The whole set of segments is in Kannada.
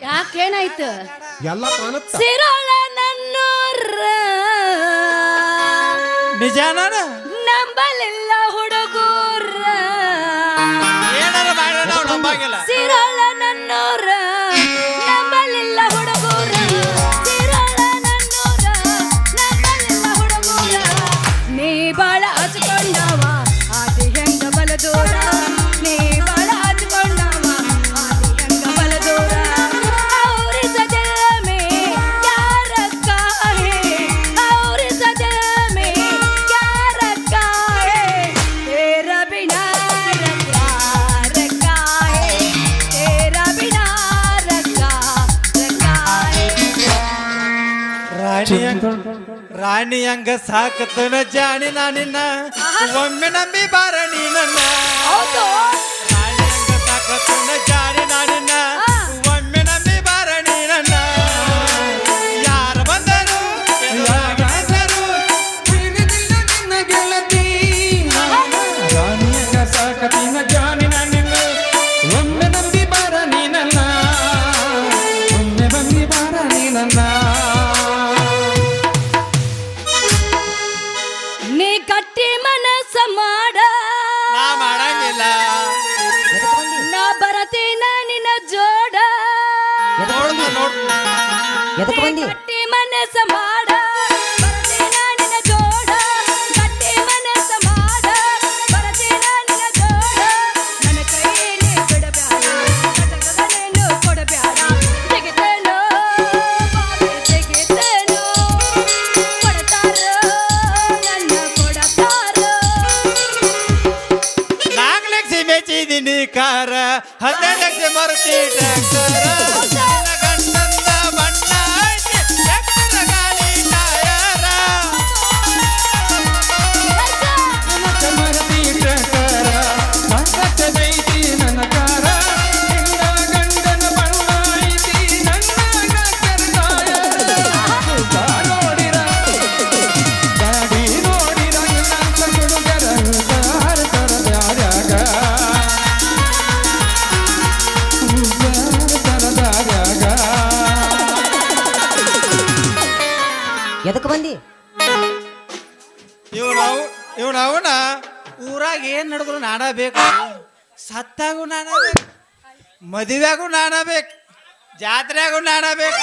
ಯಾಕೇನಾಯ್ತು? ಎಲ್ಲ ಕಾಣುತ್ತ. ಸಿರೋಳ ನನ್ನೂರ. ನಿಜಾನ? ಹಂಗ ಸಾಕತನ ಜಾಣಿ ನಾನಿನ್ನ ಒಮ್ಮೆ ನಂಬಿ ಬಾರ ನೀ ನನ್ನ ಸಾಕತನ ಜಾಣಿ ನಾನಿನ್ನ ಇವ್ ನಾವು ಇವ್ ನಾವುನ ಊರಾಗ ಏನ್ ನಡೆದ್ರು ನಾನ ಬೇಕು. ಸತ್ತಾಗೂ ನಾನ ಬೇಕು. ಮದುವೆಗೂ ನಾನ ಬೇಕು. ಜಾತ್ರೆಗೂ ನಾನ ಬೇಕು.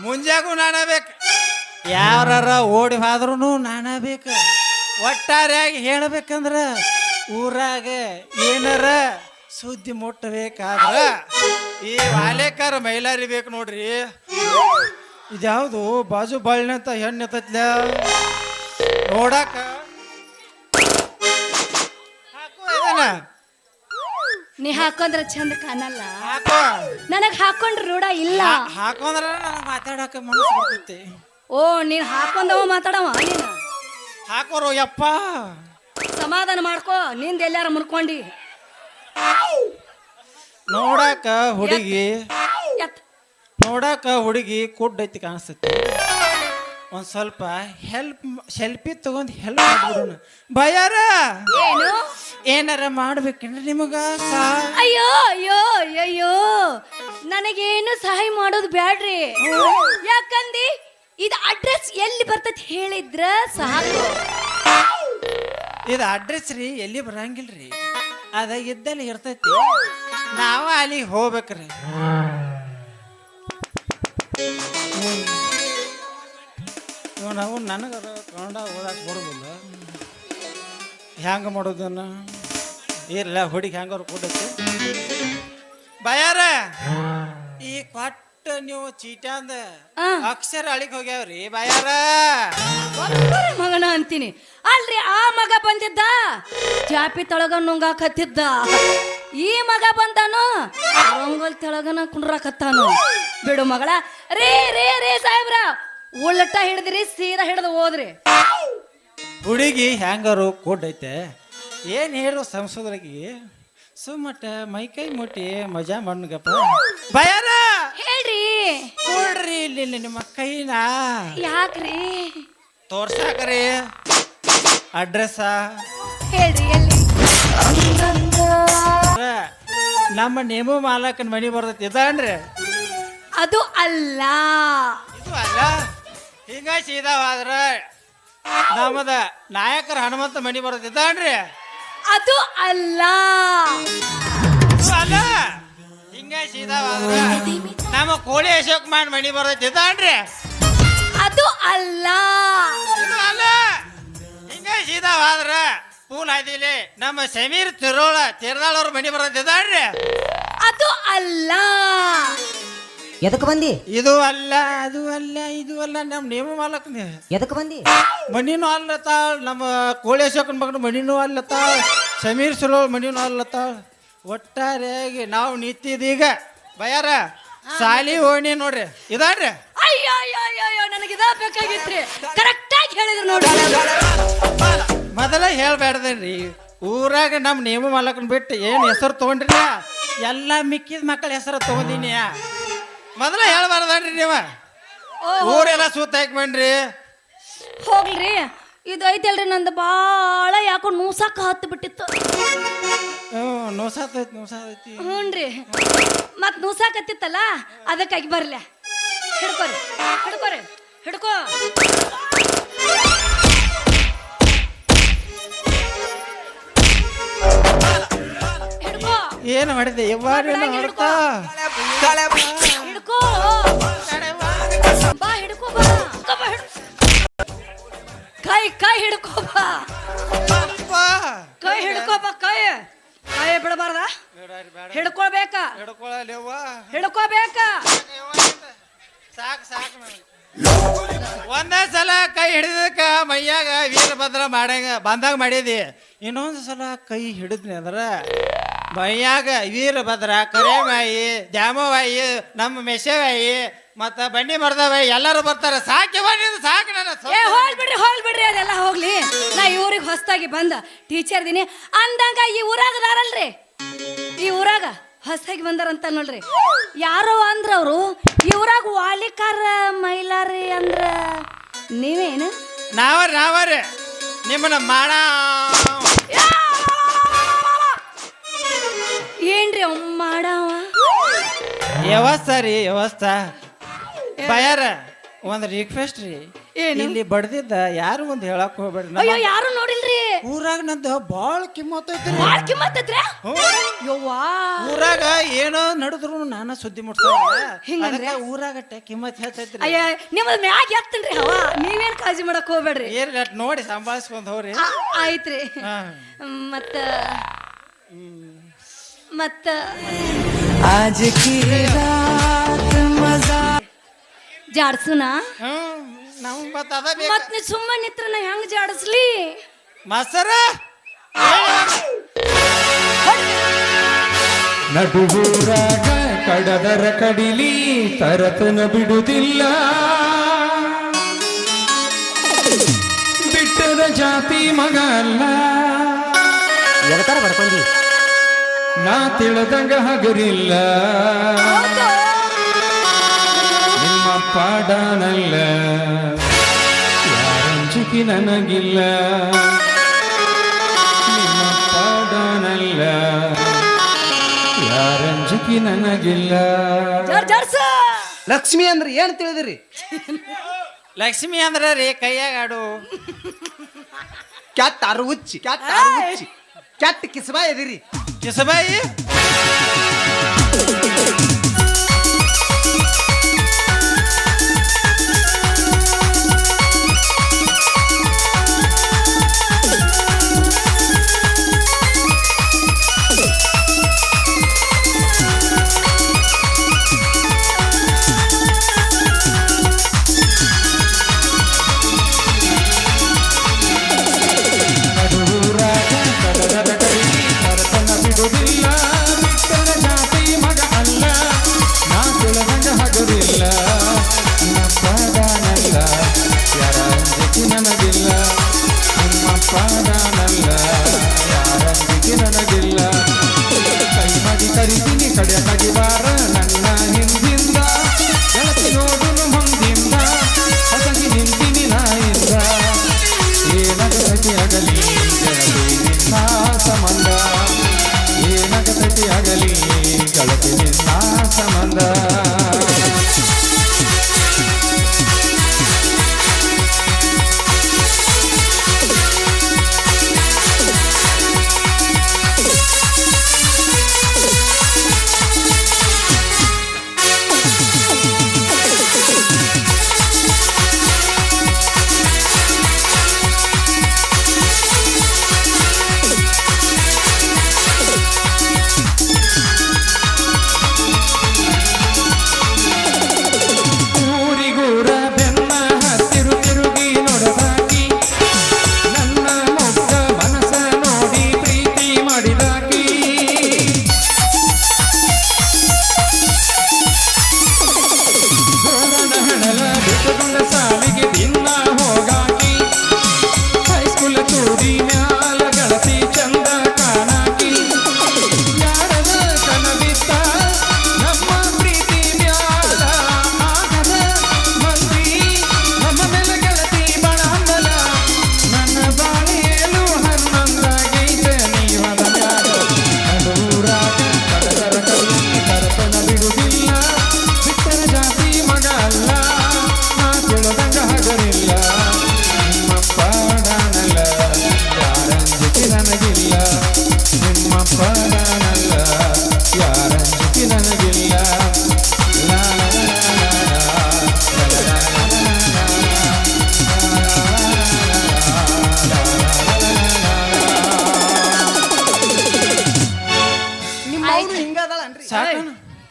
ಮುಂಜಾಗೂ ನಾನ ಬೇಕು. ಯಾರ ಓಡಿ ಹೋದ್ರೂ ನಾನ ಬೇಕು. ಒಟ್ಟಾರೆಯಾಗಿ ಹೇಳ್ಬೇಕಂದ್ರ ಊರಾಗ ಏನಾರ ಸುದ್ದಿ ಮುಟ್ಟಬೇಕಾದ್ರ ಈ ವಾಲೇಕಾರ ಮೈಲಾರಿ ಬೇಕು ನೋಡ್ರಿ. ಇದ್ಯಾವುದು? ಬಾಜು ಬಾಳಿನಂತ ಹೆಣ್ಣು ಎತ್ತತ್ಲ ನೋಡಾಕ? ಹಾಕು ಇದನ್ನ ನೀ ಹಾಕೊಂಡ್ರ ಚಂದ ಕಾಣಲ್ಲ. ಹಾಕೋ. ನನಗ್ ಹಾಕೊಂಡ್ರ ರೂಢ ಇಲ್ಲ. ಹಾಕೊಂಡ್ರ ನನಗೆ ಮಾತಾಡಕ ಮನಸ್ಸು ಬರ್ತೈತಿ. ಓ ನೀನ್ ಹಾಕೊಂಡವ ಮಾತಾಡವ ನೀನು. ಹಾಕೋರು ಯಪ್ಪ. ಸಮಾಧಾನ ಮಾಡ್ಕೋ ನಿಂದ ಎಲ್ಲಾರ ಮುರ್ಕೊಂಡಿ. ನೋಡಾಕ ಹುಡುಗಿ ನೋಡಾಕ ಹುಡುಗಿ ಐತಿ ಕಾಣಿಸ್ತೈತಿ. ಒಂದ್ ಸ್ವಲ್ಪ ಹೆಲ್ಪ್ ಸೆಲ್ಫಿ ತಗೊಂಡ್ ಹೆಲ್ಪ್ ಮಾಡ್ಬಿಡೋಣ. ಭಯಾರ? ಏನು? ಏನಾರ ಮಾಡ್ಬೇಕೇನ್ರಿ ನಿಮಗ? ಸಾ ಅಯ್ಯೋ ಅಯ್ಯೋ ಅಯ್ಯೋ ನನಗೇನು ಸಹಾಯ ಮಾಡೋದು ಬ್ಯಾಡ್ರಿ. ಯಾಕಂದಿ? ಇದು ಅಡ್ರೆಸ್ ಎಲ್ಲಿ ಬರ್ತೈತಿ ಹೇಳಿದ್ರ ಸಾಕು. ಇದು ಅಡ್ರೆಸ್ ರೀ ಎಲ್ಲಿ ಬರಂಗಿಲ್ರಿ? ಅದ ಇದ್ದಲ್ಲಿ ಇರ್ತೈತಿ. ನಾವ ಅಲ್ಲಿಗೆ ಹೋಗ್ಬೇಕ್ರಿ. ನಾವು ನನಗೆ ಕನ್ನಡ ಓದಕ್ಕೆ ಬರೋದಿಲ್ಲ. ಹ್ಯಾಂಗ ಮಾಡೋದನ್ನ? ಇಲ್ಲ ಹುಡುಗಿ ಹೆಂಗಾರು ಕೊಡಕ್ಕೆ? ಬಯಾರ ಈ ಕೊಟ್ಟ ನೀವು ಚೀಟ್ಯಾಂದ ಆ. ಅಕ್ಷರ ಅಳಿಗೆ ಹೋಗ್ಯಾವ್ರಿ ಬಯಾರ. ಮಗನ ಅಂತೀನಿ. ಅಲ್ರಿ ಆ ಮಗ ಬಂದಿದ್ದ? ಜಾಪಿ ತೊಳಗ ನುಂಗಾಕತ್ತಿದ್ದ. ಈ ಮಗ ಬಂದಾನು? ರಂಗೋಲ್ ತೆಳಗನ ಕುಂಡ್ರಾಕತ್ತಾನು. ಬಿಡು ಮಗಳ. ರೇ ರೇ ರೇ ಸಾಹೇಬ್ರ ಉಲ್ಟ ಹಿಡಿದ್ರಿ ಸೀದಾ ಹಿಡಿದು ಹೋದ್ರಿ. ಹುಡುಗಿ ಹ್ಯಾಂಗಾರು ಐತೆ. ಏನ್ ಹೇಳು ಸಂಸದರಿಗೆ? ಸುಮ್ಮಟ ಮೈಕೈ ಮುಟ್ಟಿ ಮಜಾ ಮಣ್ಣಗಪ್ಪ ಭಯನ ಹೇಳ್ರಿ. ಕೊಡ್ರಿ ಇಲ್ಲಿ ಇಲ್ಲಿ ನಿಮ್ಮ ಕೈನ. ಯಾಕ್ರಿ? ತೋರ್ಸಾಕ್ರಿ. ಅಡ್ರೆಸ್. ಹೇಳ್ರಿ ಎಲ್ಲಿ ನಮ್ಮ ನೇಮು ಮಾಲಕನ ಮನಿ ಬರ್ತೈತಿ ಇದನ್ರಿ. ಅದು ಅಲ್ಲ. ಇದು ಅಲ್ಲ? ಹಿಂಗ ಸೀದಾವಾದ್ರ ನಮ್ಮದ ನಾಯಕರ ಹನುಮಂತ ಮನಿ ಬರುತ್ತಿದ್ದಾನ್ರಿ. ಅದು ಅಲ್ಲ. ಅಲ್ಲ. ಹಿಂಗ ಸೀದಾವಾದ್ರ ನಮ್ಮ ಕೋಳಿ ಅಶೋಕ್ ಮಾಡಿ ಮನಿ ಬರುತ್ತಿದ್ದಾನ್ರಿ. ಅದು ಅಲ್ಲ. ಇದು ಅಲ್ಲ. ಹಿಂಗ ಸೀದಾವಾದ್ರ ಪೂಲ್ ಹಾದಿಲಿ ನಮ್ಮ ಸಮೀರ್ ತಿರೋಳ ತಿರ್ದಾಳವ್ರ ಅವ್ರ ಮನಿ ಬರೋದಿದ್ದಾನ್ರಿ ಅದು ಅಲ್ಲ. ಎದಕ್ಕೆ ಬಂದಿ? ಇದು ಅಲ್ಲ ಅದು ಅಲ್ಲ ಇದು ಅಲ್ಲ ನಮ್ಮ ನೇಮ ಮಾಲಕ್ ಎದಕ್ಕೆ ಬಂದಿ? ಮನಿನೂ ಅಲ್ಲತ್ತಾಳ ನಮ್ಮ ಕೋಳಿ ಅಶೋಕನ ಮಗನ ಮನಿನೂ ಅಲ್ಲತ್ತಾಳ ಸಮೀರ್ ಸುರೋ ಮನಿನೂ ಅಲ್ಲತ್ತಾಳ. ಒಟ್ಟಾರೆಯಾಗಿ ನಾವು ನಿಂತಿದೀಗ ಬಯಾರ ಸಾಲಿ ಓಣಿ ನೋಡ್ರಿ. ಇದಾಡ್ರಿ ಅಯ್ಯೋ ಅಯ್ಯೋ ಅಯ್ಯೋ ಅಯ್ಯೋ ನನಗೆ ಇದ ಬೇಕಾಗಿತ್ರಿ. ಕರೆಕ್ಟ್ ಆಗಿ ಹೇಳಿದ್ರು ನೋಡಿ. ಮೊದಲ ಹೇಳ್ಬೇಡ್ದೇನ್ರಿ ಊರಾಗ ನಮ್ಮ ನೇಮ ಮಾಲಕನ್ ಬಿಟ್ಟು ಏನು ಹೆಸರು ತಗೊಂಡ್ರಿ ಎಲ್ಲ ಮಿಕ್ಕಿದ ಮಕ್ಕಳ ಹೆಸರು ತೊಗೊಂಡಿನಿ ಮೊದಲ ಹೇಳ್ಬಾರ್ದನ್ರಿ ನೀವು? ಊರೆಲ್ಲ ಸೂತ್ ಹಾಕ್ಬೇಡ್ರಿ. ಹೋಗ್ಲಿ ಇದು ಐತಲ್ರಿ ನಂದು ಭಾಳ ಯಾಕೋ ನೂಸಾಕ ಹತ್ತು ಬಿಟ್ಟಿತ್ತು. ಹ್ಞೂ ನೋಸಾತೈತಿ ನೋಸಾತೈತಿ ಹ್ಞೂನ್ರಿ ಮತ್ ನೂಸಾಕತ್ತಿತ್ತಲ್ಲ ಅದಕ್ಕಾಗಿ ಬರ್ಲೆ. ಹಿಡ್ಕೋರಿ ಹಿಡ್ಕೋರಿ ಹಿಡ್ಕೋ. ಏನು ಮಾಡಿದೆ? ಹಿಡ್ಕೋ. ಬಾ ಹಿಡ್ಕೋ ಕೈ ಕೈ ಹಿಡ್ಕೋ ಬಾ. ಅಪ್ಪಾ. ಕೈ ಹಿಡ್ಕೋ ಬಾ ಕೈ. ಕೈ ಬಿಡಬಾರ್ದ. ಹಿಡ್ಕೊಳ್ಬೇಕ. ಹಿಡ್ಕೋಬೇಕ ಸಾಕ್ ಸಾಕ್ ನನಗೆ. ಒಂದೇ ಸಲ ಕೈ ಹಿಡಿದಕ್ಕ ಮೈಯಾಗ ವೀರಭದ್ರ ಮಾಡ್ಯಾಗ ಬಂದಾಗ ಮಾಡಿದಿ. ಇನ್ನೊಂದು ಸಲ ಕೈ ಹಿಡಿದ್ನಿ ಅಂದ್ರ ಮೈಯಾಗ ವೀರಭದ್ರ ಕರೇಮಾಯಿ ದ್ಯಾಮವಾಯಿ ನಮ್ಮ ಮೆಸೆವಾಯಿ ಮತ್ತ ಬಂಡಿ ಮರ್ದವಾಯಿ ಎಲ್ಲರೂ ಬರ್ತಾರೆ. ಸಾಕಿ ಬಂದಿದ್ದು ಸಾಕು ನನ್ನ ಏ ಹೋಲ್ ಬಿಡ್ರಿ ಹೋಲ್ ಬಿಡ್ರಿ ಅದೆಲ್ಲ ಹೋಗ್ಲಿ. ನಾ ಇವ್ರಿಗೆ ಹೊಸ್ದಾಗಿ ಬಂದ ಟೀಚರ್ ದಿನಿ ಅಂದಂಗ ಈ ಊರಾಗ ಅದಾರಲ್ರಿ ಈ ಊರಾಗ ಹೊಸ್ತಾಗಿ ಬಂದಾರಂತ ನೋಡ್ರಿ. ಯಾರೋ ಅಂದ್ರ ಅವರು ಈ ಊರಾಗ ವಾಲಿಕಾರ ಮೈಲಾರಿ ಅಂದ್ರ ನೀವೇನು? ನಾವ ನಾವರೇ. ನಿಮ್ಮನ್ನ ಮಾಡ ವ್ಯವಸ್ಥೆ ರೀ ವ್ಯವಸ್ಥೆ ಬಯಾರ ಒಂದು ರಿಕ್ವೆಸ್ಟ್ ರೀ. ಏನು? ಇಲ್ಲಿ ಬಡ್ದಿದ್ದ ಯಾರು ಒಂದ್ ಹೇಳಕ್ ಹೋಗ್ಬೇಡ್ರಿ. ನಮ್ಮ ಅಯ್ಯೋ ಯಾರು ನೋಡಿಲ್ರಿ? ಊರಾಗ ನಂದು ಭಾಳ ಕಿಮ್ಮತ್ ಐತ್ರಿ. ಬಾಳ್ ಕಿಮ್ಮತ್ತೈತ್ರಿ ಯವ್ವಾ. ಊರಾಗ ಏನೋ ನಡೆದ್ರು ನಾನ ಸುದ್ದಿ ಮುಟ್ಸೋಲ್ಲ ಹಿಂಗಂದ್ರೆ? ಅದಕ್ಕ ಊರಾಗಟ್ಟೆ ಕಿಮ್ಮತ್ ಹೇಳ್ತೈತ್ರಿ. ಅಯ್ಯ ನಿಮ್ಮದ್ ಮ್ಯಾಗ ಎತ್ತನ್ರಿ ಹವಾ. ನೀವೇನ್ ಕಾಳಜಿ ಮಾಡಕ್ ಹೋಗ್ಬೇಡ್ರಿ? ಏನ್ ಅಟ್ ನೋಡಿ ಸಂಭಾಳಿಸ್ಕೊಂಡ್ ಹೋಗ್ರಿ. ಆ- ಆಯ್ತ್ರಿ. ಹಾ. ಮತ್ತ ಮತ್ತ. ಜಾಡ್ಸುನಾ? ಹ್ಮ್ ನಮ್ಗ್ ಮತ್ತ ಅದ ಬೇಕ. ಮತ್ ನೀ ಸುಮ್ಮನೆ ನಿತ್ರ ನಾ ಹೆಂಗ್ ಜಾಡಿಸ್ಲಿ? ಮಾಸ್ತರ? ನಡುವೂರಾಗ ಕಡದರ ಕಡಿಲಿ ತರತನ ಬಿಡುವುದಿಲ್ಲ ಬಿಟ್ಟದ ಜಾತಿ ಮಗ ಅಲ್ಲ ಎದಕ್ಕಾರ ಬಡ್ಕೊಂಡಿ ನಾ ತಿಳಿದಂಗ ಹಗರಿಲ್ಲ. ನಿಮ್ಮ ಪಾಡನಲ್ಲ. ಯಾರಂಜಿಕೆ ನನಗಿಲ್ಲ. ನಿಮ್ಮ ಪಾಡನಲ್ಲ. ಯಾರಂಜಿಕೆ ನನಗಿಲ್ಲ. ಲಕ್ಷ್ಮಿ ಅಂದ್ರೆ ಏನ್ ತಿಳಿದಿರಿ? ಲಕ್ಷ್ಮಿ ಅಂದ್ರೆ ರೀ ಕೈಯಾಗ ಆಡು. ಕ್ಯಾತ್ ಅರು ಉಚ್ಚಿ ಕ್ಯಾತ್ ಅರು ಉಚ್ಚಿ ಕ್ಯಾಟ್ ಕಿಸಬಾಯಿ ಎದಿರಿ ಕಿಸಬಾಯಿ? Prada.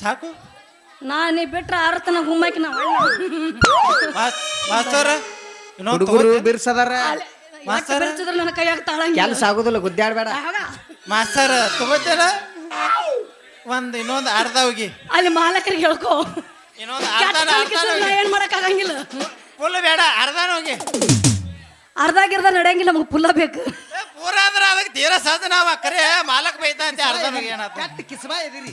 ಸಾಕು. ನಾನೇ ಬಿಟ್ರೆ ಆರತನ ಗುಮ್ಮಕ್ಕೆ ನಾವು ಮಾಸ್- ಮಾಸ್ತರ ಹುಡುಗರು. ಬಿರ್ಸದಾರ. ಮಾಸ್ತರ್. ಬೆರೆಸಿದ್ರೆ ನನ್ನ ಕೈಯಾಗ ತಾಳಂಗಿಲ್ಲ? ಕೆಲಸ ಆಗೋದಿಲ್ಲ ಗುದ್ದಾಡಬೇಡ. ಮಾಸ್ತರ ತಗೋತೇನ ಒಂದ್ ಇನ್ನೊಂದ್ ಅರ್ಧ ಹೋಗಿ. ಅಲ್ಲಿ ಮಾಲಕರಿಗೆ ಹೇಳ್ಕೋ. ಇನ್ನೊಂದು ಅರ್ಧ ನಾ ಏನ್ ಮಾಡಕ್ ಆಗಂಗಿಲ್ಲ ಫುಲ್ ಬೇಡ ಅರ್ಧನ ಹೋಗಿ. ಅರ್ಧಾಗಿರ್ದ ನಡೆಯಂಗಿಲ್ಲ ನಮ್ಗೆ ಪುಲ್ಲ ಬೇಕು. ಏ, ಪೂರ ಅಂದ್ರ ಅದಕ್ಕೆ ತೀರಾ ಸಾಧನ ಅವ. ಕರೆ ಮಾಲಕ್ ಬೈತ ಅಂತ ಅರ್ಧ ಹೋಗಿ ಏನಾತ. ಕಿಸ್ಬಾ ಎದಿರಿ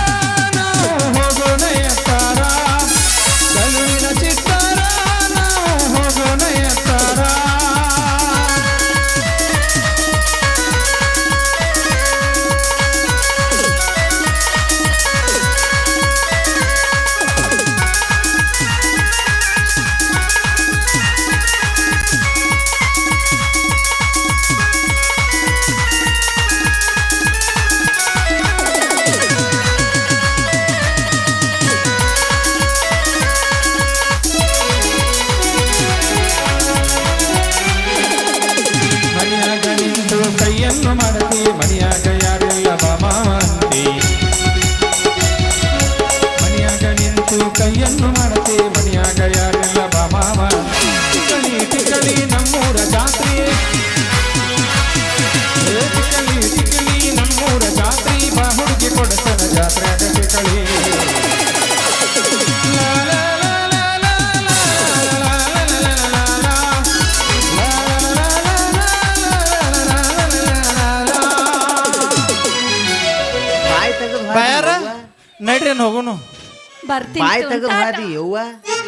ಬರ್ತೀನಿ ಬಾಯ್ ತೆಗದ್. ಹಾದಿ ಯವ್ವ.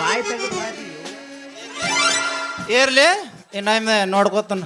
ಬಾಯ್ ತೆಗದ್ ಹಾದಿ ಇರ್ಲಿ ಇನ್ನೊಮ್ಮೆ ನೋಡ್ಕೋತನ.